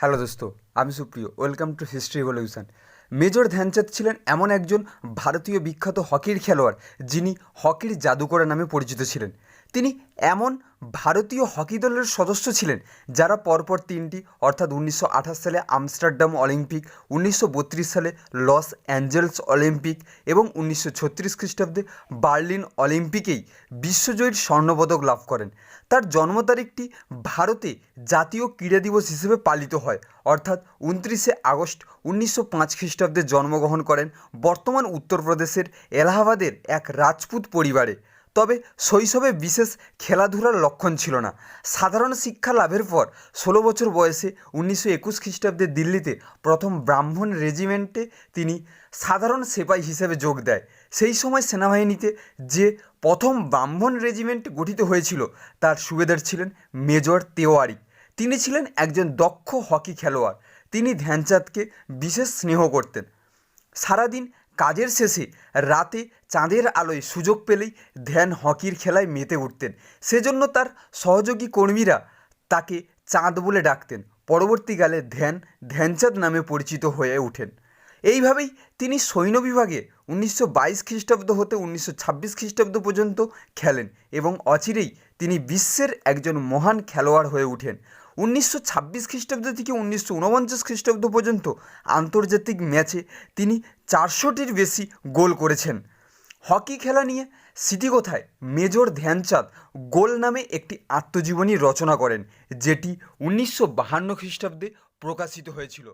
Hello দোস্ত, আমি Supriyo, welcome to history revolution. Major Dhyan Chand ছিলেন এমন একজন ভারতীয় বিখ্যাত হকির খেলোয়াড় যিনি হকির জাদুকরা নামে পরিচিত ছিলেন। তিনি এমন ভারতীয় হকি দলের সদস্য ছিলেন যারা পরপর তিনটি, অর্থাৎ উনিশশো আঠাশ সালে আমস্টারডাম অলিম্পিক, উনিশশো বত্রিশ সালে লস অ্যাঞ্জেলস অলিম্পিক এবং উনিশশো ছত্রিশ খ্রিস্টাব্দে বার্লিন অলিম্পিকেই বিশ্বজয়ীর স্বর্ণপদক লাভ করেন। তার জন্ম তারিখটি ভারতে জাতীয় ক্রীড়া দিবস হিসেবে পালিত হয়, অর্থাৎ উনত্রিশে আগস্ট উনিশশো পাঁচ খ্রিস্টাব্দে জন্মগ্রহণ করেন বর্তমান উত্তরপ্রদেশের এলাহাবাদের এক রাজপুত পরিবারে। তবে শৈশবে বিশেষ খেলাধুলার লক্ষণ ছিল না। সাধারণ শিক্ষা লাভের পর ষোলো বছর বয়সে উনিশশো একুশ খ্রিস্টাব্দে দিল্লিতে প্রথম ব্রাহ্মণ রেজিমেন্টে তিনি সাধারণ সেপাই হিসেবে যোগ দেয়। সেই সময় সেনাবাহিনীতে যে প্রথম ব্রাহ্মণ রেজিমেন্ট গঠিত হয়েছিল, তার সুবেদার ছিলেন মেজর তেওয়ারি। তিনি ছিলেন একজন দক্ষ হকি খেলোয়াড়। তিনি ধ্যানচাঁদকে বিশেষ স্নেহ করতেন। সারাদিন কাজের শেষে রাতে চাঁদের আলোয় সুযোগ পেলেই ধ্যান হকির খেলায় মেতে উঠতেন। সেজন্য তার সহযোগী কর্মীরা তাকে চাঁদ বলে ডাকতেন। পরবর্তীকালে ধ্যান ধ্যানচাঁদ নামে পরিচিত হয়ে ওঠেন। এইভাবেই তিনি সৈন্য বিভাগে উনিশশো বাইশ খ্রিস্টাব্দ হতে উনিশশো ছাব্বিশ খ্রিস্টাব্দ পর্যন্ত খেলেন এবং অচিরেই তিনি বিশ্বের একজন মহান খেলোয়াড় হয়ে ওঠেন। উনিশশো ছাব্বিশ খ্রিস্টাব্দ থেকে উনিশশো ঊনপঞ্চাশ খ্রিস্টাব্দ পর্যন্ত আন্তর্জাতিক ম্যাচে তিনি চারশোটির বেশি গোল করেছেন। হকি খেলা নিয়ে সিটি স্মৃতিকথায় মেজর ধ্যানচাঁদ গোল নামে একটি আত্মজীবনী রচনা করেন, যেটি উনিশশো বাহান্ন খ্রিস্টাব্দে প্রকাশিত হয়েছিল।